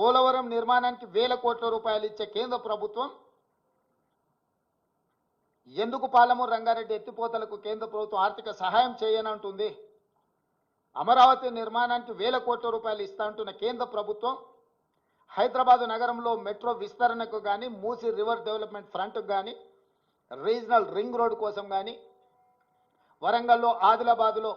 పోలవరం నిర్మాణానికి వేల కోట్ల రూపాయలు ఇచ్చే కేంద్ర ప్రభుత్వం ఎందుకు పాలమూరు రంగారెడ్డి ఎత్తిపోతలకు కేంద్ర ప్రభుత్వం ఆర్థిక సహాయం చేయనంటుంది? అమరావతి నిర్మాణానికి వేల కోట్ల రూపాయలు ఇస్తా అంటున్న కేంద్ర ప్రభుత్వం హైదరాబాదు నగరంలో మెట్రో విస్తరణకు కానీ మూసి రివర్ డెవలప్మెంట్ ఫ్రంట్కు కానీ రీజనల్ రింగ్ రోడ్ కోసం కానీ వరంగల్లో ఆదిలాబాద్లో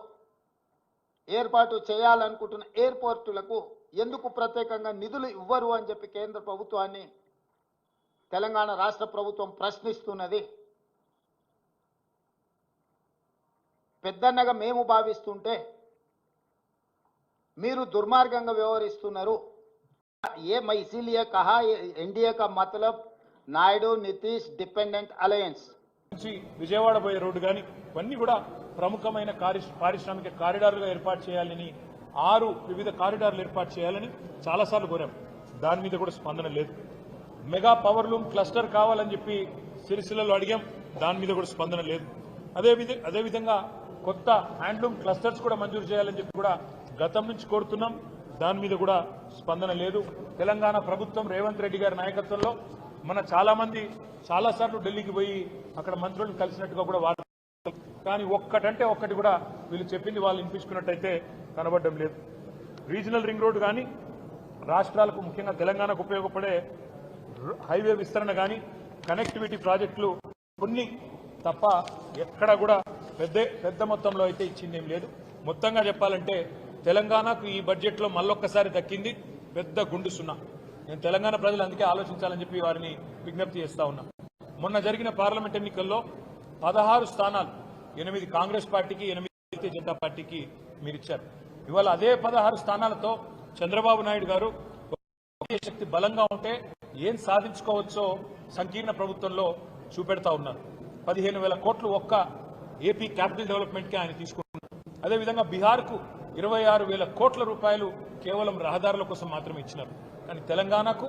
ఏర్పాటు చేయాలనుకుంటున్న ఎయిర్పోర్టులకు ఎందుకు ప్రత్యేకంగా నిధులు ఇవ్వరు అని చెప్పి కేంద్ర ప్రభుత్వాన్ని తెలంగాణ రాష్ట్ర ప్రభుత్వం ప్రశ్నిస్తున్నది. పెద్దన్నగా మేము భావిస్తుంటే మీరు దుర్మార్గంగా వ్యవహరిస్తున్నారు. ఏ మైసీలియా కహా ఎన్డీఏ కా మతలబ్ నాయుడు నితీష్ డిపెండెంట్ అలయన్స్. విజయవాడ పోయే రోడ్డు కానీ ఇవన్నీ కూడా ప్రముఖమైన పారిశ్రామిక కారిడార్లుగా ఏర్పాటు చేయాలని ఆరు వివిధ కారిడార్లు ఏర్పాటు చేయాలని చాలాసార్లు కోరాం. దాని మీద కూడా స్పందన లేదు. మెగా పవర్ లూమ్ క్లస్టర్ కావాలని చెప్పి సిరిసిల్లలో అడిగాం. దాని మీద కూడా స్పందన లేదు. అదే అదేవిధంగా కొత్త హ్యాండ్లూమ్ క్లస్టర్స్ కూడా మంజూరు చేయాలని చెప్పి కూడా గతం నుంచి కోరుతున్నాం. దాని మీద కూడా స్పందన లేదు. తెలంగాణ ప్రభుత్వం రేవంత్ రెడ్డి గారి నాయకత్వంలో మన చాలామంది చాలాసార్లు చాలా సార్లు ఢిల్లీకి పోయి అక్కడ మంత్రులను కలిసినట్టుగా కూడా వార్త కానీ ఒక్కటంటే ఒక్కటి కూడా వీళ్ళు చెప్పింది వాళ్ళు వినిపించుకున్నట్టయితే కనబడడం లేదు. రీజనల్ రింగ్ రోడ్డు కానీ రాష్ట్రాలకు ముఖ్యంగా తెలంగాణకు ఉపయోగపడే హైవే విస్తరణ కానీ కనెక్టివిటీ ప్రాజెక్టులు కొన్ని తప్ప ఎక్కడ కూడా పెద్ద పెద్ద మొత్తంలో అయితే ఇచ్చింది ఏం లేదు. మొత్తంగా చెప్పాలంటే తెలంగాణకు ఈ బడ్జెట్లో మళ్ళొక్కసారి దక్కింది పెద్ద గుండు సున్నా. నేను తెలంగాణ ప్రజలు అందుకే ఆలోచించాలని చెప్పి వారిని విజ్ఞప్తి చేస్తా ఉన్నా. మొన్న జరిగిన పార్లమెంట్ ఎన్నికల్లో పదహారు స్థానాలు. ఎనిమిది కాంగ్రెస్ పార్టీకి ఎనిమిది భారతీయ జనతా పార్టీకి మీరు ఇచ్చారు. ఇవాళ అదే పదహారు స్థానాలతో చంద్రబాబు నాయుడు గారు ఒకే శక్తి బలంగా ఉంటే ఏం సాధించుకోవచ్చో సంకీర్ణ ప్రభుత్వంలో చూపెడతా ఉన్నారు. పదిహేను వేల కోట్లు ఒక్క ఏపీ క్యాపిటల్ డెవలప్మెంట్కి ఆయన తీసుకుంటున్నారు అదేవిధంగా బీహార్కు ఇరవై ఆరు వేల కోట్ల రూపాయలు కేవలం రహదారుల కోసం మాత్రమే ఇచ్చినారు. కానీ తెలంగాణకు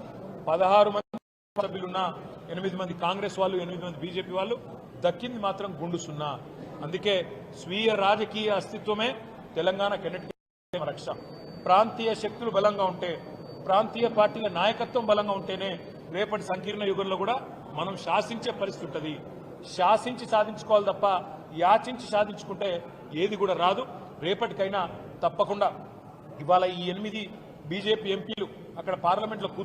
పదహారు మంది సభ్యులున్న ఎనిమిది మంది కాంగ్రెస్ వాళ్ళు ఎనిమిది మంది బీజేపీ వాళ్ళు దక్కింది మాత్రం గుండు సున్నా. అందుకే స్వీయ రాజకీయ అస్తిత్వమే తెలంగాణ కెన్నటికి రక్ష. ప్రాంతీయ శక్తులు బలంగా ఉంటే ప్రాంతీయ పార్టీల నాయకత్వం బలంగా ఉంటేనే రేపటి సంకీర్ణ యుగంలో కూడా మనం శాసించే పరిస్థితి ఉంటుంది. శాసించి సాధించుకోవాలి తప్ప యాచించి సాధించుకుంటే ఏది కూడా రాదు. రేపటికైనా తప్పకుండా ఇవాళ ఈ ఎనిమిది బీజేపీ ఎంపీలు అక్కడ పార్లమెంట్లో కూర్చు